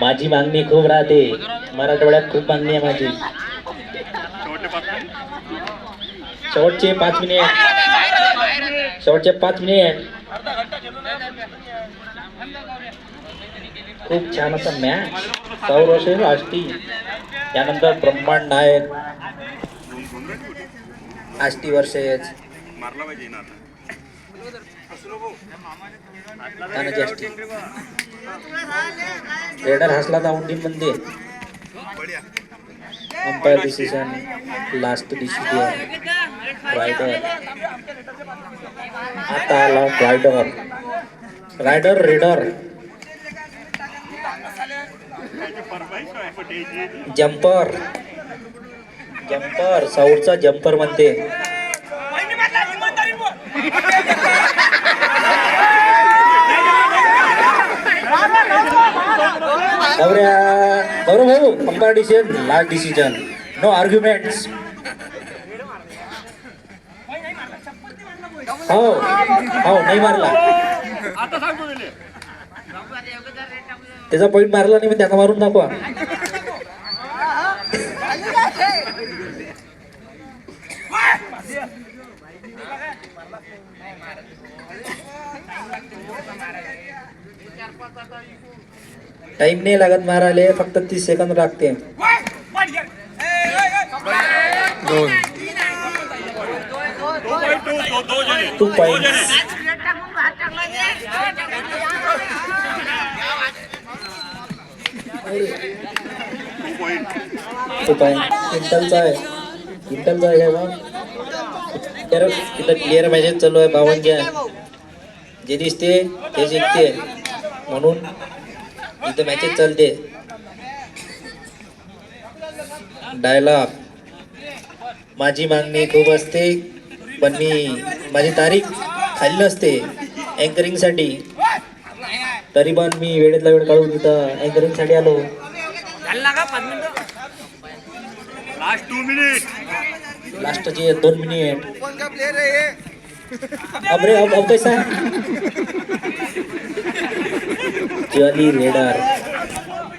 माझी मागणी खूप राहते. मराठवाड्यात खूप मागणी आहे माझी. शेवटचे पाच मिनिट. शेवटचे पाच मिनिट. खूप छान असा मॅच सौर असेल आष्टी. त्यानंतर ब्रह्मांड आहेत आष्टी वर्षेच तानाजी आष्टी रेडर हसला तर टीममध्ये umpire decision last decision raider आता आला raider raider raider jumper jumper साऊथचा jumper म्हणते गौऱ्या गौरव भाऊ umpire decision last decision no arguments हो हो नाही मारला त्याचा पॉईंट मारला नाही मी त्याचा मारून दाखवा. टाइम नाही लागत मारायला फक्त तीस सेकंद लागते तू टू तू टू क्विंटलचा आहे इंटलचा आहे बा इथं क्लिअर मॅसेज चालू आहे बावनच्या जे दिसते ते जिंकते म्हणून इथं मॅचेस चालते. डायलॉग माझी मागणी खूप असते पण मी माझी तारीख खाली नसते अँकरिंगसाठी तरी पण मी वेळेतला वेळ काढून तिथं अँकरिंगसाठी आलो. लास्ट टू मिनिट लास्टचे दोन मिनिट अब रे अब अब कैसा जॉली रेडर